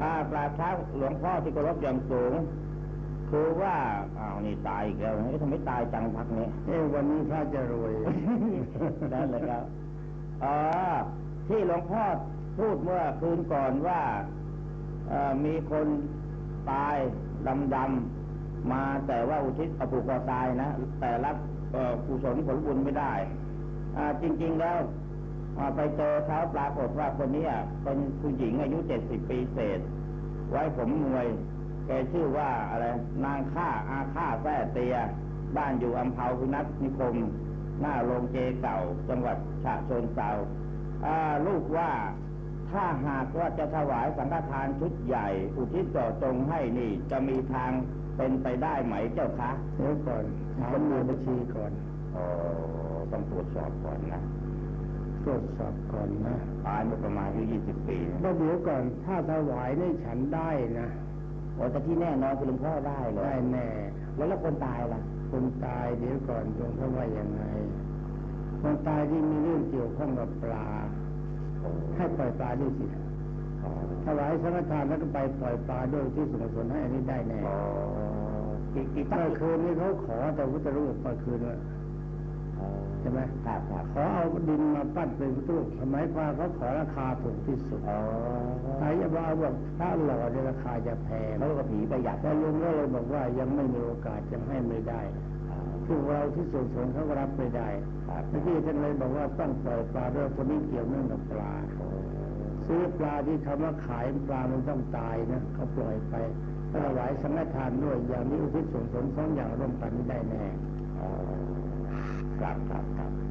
อ่ากราบเท้าหลวงพ่อที่เคารพอย่างสูง คือว่าอ้าวนี่ตายอีกแล้วเฮ้ยทำไมตายจังพักนี้เอ้วันนี้พระจะรวยนั่นเลยครับอ๋อที่หลวงพ่อพูดเมื่อคืนก่อนว่าเอ่อมีคนตายดำดำๆมาแต่ว่าอุทิศอภูกคอตายนะ แต่รับเอ่อกุศลผลบุญไม่ได้อ่าจริง ๆ แล้วอ่า ไปเจอเขาปรากฏว่าคนเนี้ยเป็นผู้หญิงอายุเจ็ดสิบปีเศษ ไว้ผมมวย แกชื่อว่าอะไร นางข้าอาข้าแท้เตีย บ้านอยู่อำเภาพินัทนิคม หน้าโรงเจเก่า จังหวัดฉะเชิงเทราอ่าลูกว่าถ้าหากว่าจะถวายสังฆทานชุดใหญ่ อุทิศต่อตรงให้นี่จะมีทางเป็นไปได้ไหมเจ้าคะเดี๋ยวก่อนถามในบัญชีก่อนอ๋อต้องตรวจสอบก่อนนะ ตรวจสอบก่อนนะตายเมื่อประมาณอายุยี่สิบปีนะแล้วเดี๋ยวก่อนถ้าถวายในฉันได้นะโอ้แต่ที่แน่นอนคือหลวงพ่อได้เลยได้แน่ แล้วแล้วคนตายล่ะ คนตายเดี๋ยวก่อนตรงเขาว่ายังไง คนตายที่มีเรื่องเกี่ยวข้องกับปลาให้ปล่อยปลาด้วยสิอ๋อถวายสังฆทานแล้วก็ไปปล่อยปลาด้วยที่สมส่วนให้อันนี้ได้แน่อ๋อกี่กี่เมื่ตั้งอคืนนี้เขาขอแต่พุทธรูปเมื่อคืนว่า ใช่ไหมครับครับขอเอาดินมาปั้นเป็นพุทธรูปสมัยก่อนเขาขอราคาถูกที่สุดอ๋อใครจะมาเอาบอกถ้าหล่อในยราคาจะแพงแล้วก็ผีประหยัดแต่ลุงก็เลยบอกว่ายังไม่มีโอกาสยังให้ไม่ได้คือเราที่ส่วนสนเขาก็รับไม่ได้ครับเมื่อกี้ท่านเลยบอกว่าต้องปล่อยปลาด้วยคนนี้เกี่ยวเนื่องกับปลาซื้อปลาที่คำว่าขายปลามันต้องตายนะเขาปล่อยไปถวายสังฆทานด้วยอย่างนี้อุทิศส่วนสนสองอย่างร่วมกันไม่ได้แน่ับครับครับ